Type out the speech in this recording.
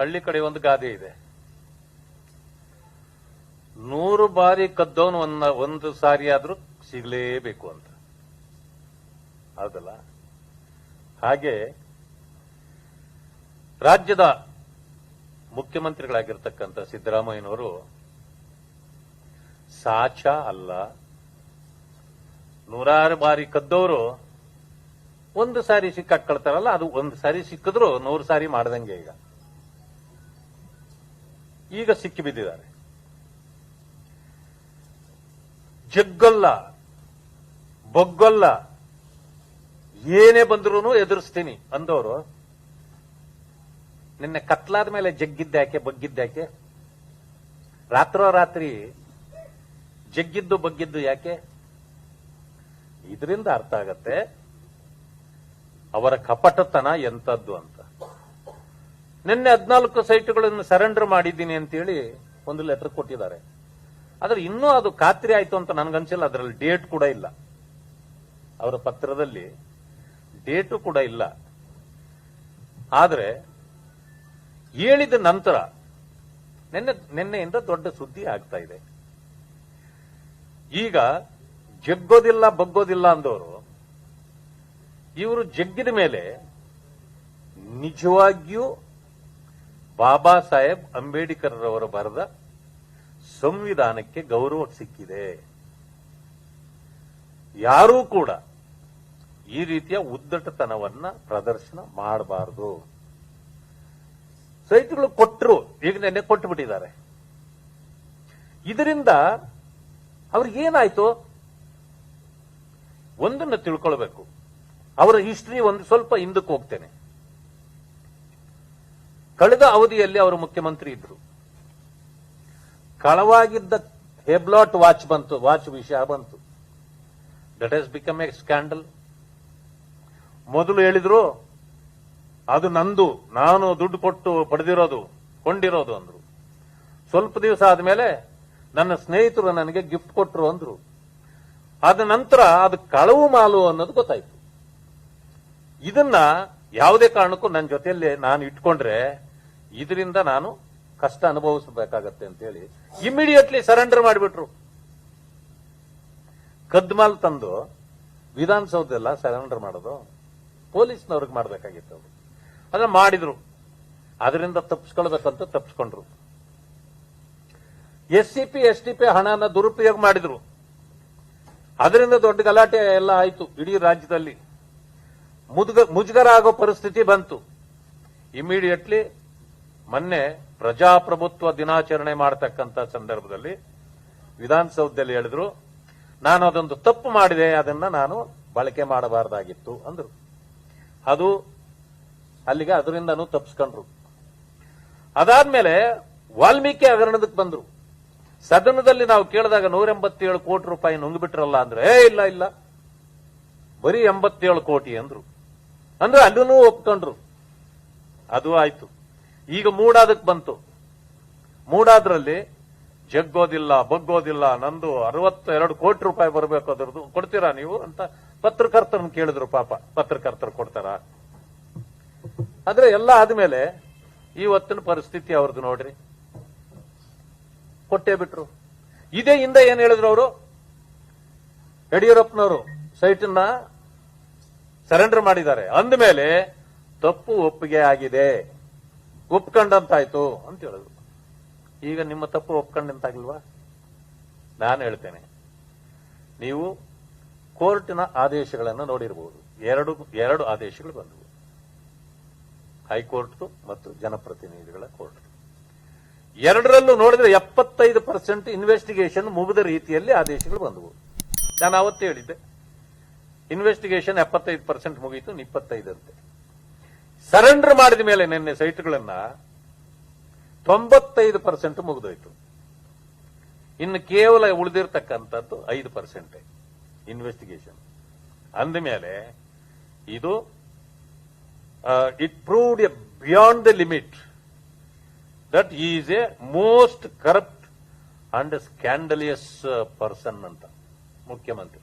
ಹಳ್ಳಿ ಕಡೆ ಒಂದು ಗಾದೆ ಇದೆ. ನೂರು ಬಾರಿ ಕದ್ದವನು ಒಂದ, ಒಂದು ಸಾರಿ ಆದ್ರೂ ಸಿಗ್ಲೇಬೇಕು ಅಂತ. ಹೌದಲ್ಲ? ಹಾಗೆ ರಾಜ್ಯದ ಮುಖ್ಯಮಂತ್ರಿಗಳಾಗಿರ್ತಕ್ಕಂಥ ಸಿದ್ದರಾಮಯ್ಯನವರು ಸಾಚ ಅಲ್ಲ, ನೂರಾರು ಬಾರಿ ಕದ್ದವರು ಒಂದು ಸಾರಿ ಸಿಕ್ಕಾಕೊಳ್ತಾರಲ್ಲ ಅದು ಒಂದು ಸಾರಿ ಸಿಕ್ಕಿದ್ರು ನೂರು ಸಾರಿ ಮಾಡ್ದಂಗೆ ಈಗ. ಈಗ ಸಿಕ್ಕಿ ಬಿದ್ದಿದ್ದಾರೆ. ಜಗ್ಗಲ್ಲ, ಬೊಗ್ಗಲ್ಲ, ಏನೇ ಬಂದ್ರೂ ಎದುರಿಸ್ತೀನಿ ಅಂದವರು, ನಿನ್ನೆ ಕತ್ಲಾದ ಮೇಲೆ ಜಗ್ಗಿದ್ದಾಕೆ ಬಗ್ಗಿದ್ದಾಕೆ ರಾತ್ರೋರಾತ್ರಿ ಜಗ್ಗಿದ್ದು ಬಗ್ಗಿದ್ದು ಯಾಕೆ? ಇದರಿಂದ ಅರ್ಥ ಆಗತ್ತೆ, ಅವರ ಕಪಟತನ ಎಂತದ್ದು ಅಂತ. ನಿನ್ನೆ ಹದಿನಾಲ್ಕು ಸೈಟ್ಗಳನ್ನು ಸರೆಂಡರ್ ಮಾಡಿದ್ದೀನಿ ಅಂತೇಳಿ ಒಂದು ಲೆಟರ್ ಕೊಟ್ಟಿದ್ದಾರೆ. ಆದ್ರೆ ಇನ್ನೂ ಅದು ಖಾತ್ರಿ ಆಯ್ತು ಅಂತ ನನಗನ್ಸಿಲ್ಲ. ಅದರಲ್ಲಿ ಡೇಟ್ ಕೂಡ ಇಲ್ಲ. ಅವರ ಪತ್ರದಲ್ಲಿ ಡೇಟು ಕೂಡ ಇಲ್ಲ. ಆದರೆ ಹೇಳಿದ ನಂತರ ನಿನ್ನೆ, ನಿನ್ನೆಯಿಂದ ದೊಡ್ಡ ಸುದ್ದಿ ಆಗ್ತಾ ಇದೆ. ಈಗ ಜಗ್ಗೋದಿಲ್ಲ, ಬಗ್ಗೋದಿಲ್ಲ ಅಂದವರು, ಇವರು ಜಗ್ಗಿದ ಮೇಲೆ ನಿಜವಾಗಿಯೂ ಬಾಬಾ ಸಾಹೇಬ್ ಅಂಬೇಡ್ಕರ್ ರವರು ಬರೆದ ಸಂವಿಧಾನಕ್ಕೆ ಗೌರವ ಸಿಕ್ಕಿದೆ. ಯಾರೂ ಕೂಡ ಈ ರೀತಿಯ ಉದ್ದಟತನವನ್ನ ಪ್ರದರ್ಶನ ಮಾಡಬಾರದು. ಸೈಟ್ಗಳು ಕೊಟ್ಟರು ಈಗ ನೆನ್ನೆ ಕೊಟ್ಟು ಬಿಟ್ಟಿದ್ದಾರೆ ಇದರಿಂದ ಅವ್ರಿಗೇನಾಯ್ತು ಒಂದನ್ನು ತಿಳ್ಕೊಳ್ಬೇಕು. ಅವರ ಹಿಸ್ಟ್ರಿ ಒಂದು ಸ್ವಲ್ಪ ಹಿಂದಕ್ಕೆ ಹೋಗ್ತೇನೆ. ಕಳೆದ ಅವಧಿಯಲ್ಲಿ ಅವರು ಮುಖ್ಯಮಂತ್ರಿ ಇದ್ರು. ಕಳವಾಗಿದ್ದ ಹೆಬ್ಲಾಟ್ ವಾಚ್ ಬಂತು, ವಾಚ್ ವಿಷಯ ಬಂತು. That has become A scandal ಮೊದಲು ಹೇಳಿದ್ರು, ಅದು ನಂದು, ನಾನು ದುಡ್ಡು ಕೊಟ್ಟು ಪಡೆದಿರೋದು, ಕೊಂಡಿರೋದು ಅಂದ್ರು. ಸ್ವಲ್ಪ ದಿವಸ ಆದ್ಮೇಲೆ ನನ್ನ ಸ್ನೇಹಿತರು ನನಗೆ ಗಿಫ್ಟ್ ಕೊಟ್ಟರು ಅಂದ್ರು. ಅದ ನಂತರ ಅದು ಕಳವು ಮಾಲು ಅನ್ನೋದು ಗೊತ್ತಾಯ್ತು. ಇದನ್ನ ಯಾವುದೇ ಕಾರಣಕ್ಕೂ ನನ್ನ ಜೊತೆಯಲ್ಲಿ ನಾನು ಇಟ್ಕೊಂಡ್ರೆ ಇದರಿಂದ ನಾನು ಕಷ್ಟ ಅನುಭವಿಸಬೇಕಾಗತ್ತೆ ಅಂತ ಹೇಳಿ ಇಮಿಡಿಯೇಟ್ಲಿ ಸರೆಂಡರ್ ಮಾಡಿಬಿಟ್ರು. ಕದ್ಮಾಲ್ ತಂದು ವಿಧಾನಸೌಧೆಲ್ಲ ಸರೆಂಡರ್ ಮಾಡೋದು ಪೊಲೀಸ್ನವ್ರಿಗೆ ಮಾಡಬೇಕಾಗಿತ್ತು ಅವರು ಅದನ್ನ ಮಾಡಿದ್ರು. ಅದರಿಂದ ತಪ್ಪಿಸ್ಕೊಳ್ಬೇಕಂತ ತಪ್ಪಿಸ್ಕೊಂಡ್ರು S C P, S T P ಹಣನ ದುರುಪಯೋಗ ಮಾಡಿದ್ರು. ಅದರಿಂದ ದೊಡ್ಡ ಗಲಾಟೆ ಎಲ್ಲ ಆಯಿತು ಇಡೀ ರಾಜ್ಯದಲ್ಲಿ. ಮುಜುಗರ ಆಗೋ ಪರಿಸ್ಥಿತಿ ಬಂತು. ಇಮಿಡಿಯೇಟ್ಲಿ ಮೊನ್ನೆ ಪ್ರಜಾಪ್ರಭುತ್ವ ದಿನಾಚರಣೆ ಮಾಡತಕ್ಕಂತ ಸಂದರ್ಭದಲ್ಲಿ ವಿಧಾನಸೌಧದಲ್ಲಿ ಹೇಳಿದ್ರು, ನಾನು ಅದೊಂದು ತಪ್ಪು ಮಾಡಿದೆ, ಅದನ್ನ ನಾನು ಬಳಕೆ ಮಾಡಬಾರದಾಗಿತ್ತು ಅಂದ್ರು. ಅದು ಅಲ್ಲಿಗೆ ಅದರಿಂದನೂ ತಪ್ಪಿಸ್ಕೊಂಡ್ರು ಅದಾದ್ಮೇಲೆ ವಾಲ್ಮೀಕಿ ಹಗರಣದಕ್ಕೆ ಬಂದ್ರು. ಸದನದಲ್ಲಿ ನಾವು ಕೇಳಿದಾಗ ನೂರ ಎಂಬತ್ತೇಳು ಕೋಟಿ ರೂಪಾಯಿ ನುಂಗ್ಬಿಟ್ರಲ್ಲ ಅಂದ್ರೆ, ಏ, ಇಲ್ಲ ಇಲ್ಲ. ಬರೀ ಎಂಬತ್ತೇಳು ಕೋಟಿ ಅಂದ್ರು. ಅಂದ್ರೆ ಅಲ್ಲೂ ಒಪ್ಕೊಂಡ್ರು. ಅದು ಆಯ್ತು. ಈಗ ಮೂಡಾದಕ್ಕೆ ಬಂತು. ಮೂಡಾದ್ರಲ್ಲಿ ಜಗ್ಗೋದಿಲ್ಲ, ಬಗ್ಗೋದಿಲ್ಲ, ನಂದು ಅರವತ್ತೆರಡು ಕೋಟಿ ರೂಪಾಯಿ ಬರಬೇಕು ಅದರದ್ದು. ಕೊಡ್ತೀರಾ ನೀವು ಅಂತ ಪತ್ರಕರ್ತರನ್ನು ಕೇಳಿದ್ರು ಪಾಪ. ಪತ್ರಕರ್ತರು ಕೊಡ್ತಾರ. ಆದ್ರೆ ಎಲ್ಲ ಆದ್ಮೇಲೆ ಇವತ್ತಿನ ಪರಿಸ್ಥಿತಿ ಅವ್ರದ್ದು ನೋಡ್ರಿ. ಕೊಟ್ಟೇ ಬಿಟ್ರು. ಇದೇ ಹಿಂದೆ ಏನ್ ಹೇಳಿದ್ರು ಅವರು? ಯಡಿಯೂರಪ್ಪನವರು ಸೈಟನ್ನ ಸರೆಂಡರ್ ಮಾಡಿದ್ದಾರೆ. ಅಂದಮೇಲೆ ತಪ್ಪು ಒಪ್ಪಿಗೆ ಆಗಿದೆ. ಒಪ್ಕೊಂಡಂತಾಯ್ತು ಅಂತ ಹೇಳಿದ್ರು ಈಗ ನಿಮ್ಮ ತಪ್ಪು ಒಪ್ಕೊಂಡಂತಾಗಿಲ್ವಾ ನಾನು ಹೇಳ್ತೇನೆ. ನೀವು ಕೋರ್ಟಿನ ಆದೇಶಗಳನ್ನು ನೋಡಿರಬಹುದು ಎರಡು ಎರಡು ಆದೇಶಗಳು ಬಂದವು. ಹೈಕೋರ್ಟ್ ಮತ್ತು ಜನಪ್ರತಿನಿಧಿಗಳ ಕೋರ್ಟ್. ಎರಡರಲ್ಲೂ ನೋಡಿದ್ರೆ ಎಪ್ಪತ್ತೈದು ಪರ್ಸೆಂಟ್ ಇನ್ವೆಸ್ಟಿಗೇಷನ್ ಮುಗಿದ ರೀತಿಯಲ್ಲಿ ಆದೇಶಗಳು ಬಂದವು. ನಾನು ಅವತ್ತು ಹೇಳಿದ್ದೆ. ಇನ್ವೆಸ್ಟಿಗೇಷನ್ ಎಪ್ಪತ್ತೈದು ಪರ್ಸೆಂಟ್ ಮುಗೀತು ಇಪ್ಪತ್ತೈದಂತೆ ಸರೆಂಡರ್ ಮಾಡಿದ ಮೇಲೆ ನಿನ್ನೆ ಸೈಟ್ಗಳನ್ನ ತೊಂಬತ್ತೈದು ಪರ್ಸೆಂಟ್ ಮುಗಿದೋಯ್ತು. ಇನ್ನು ಕೇವಲ ಉಳಿದಿರ್ತಕ್ಕಂಥದ್ದು ಐದು ಪರ್ಸೆಂಟ್ ಇನ್ವೆಸ್ಟಿಗೇಷನ್ ಅಂದಮೇಲೆ ಇದು it proved a beyond the limit that is a most corrupt and scandalous person ಅಂತ, ಮುಖ್ಯಮಂತ್ರಿ.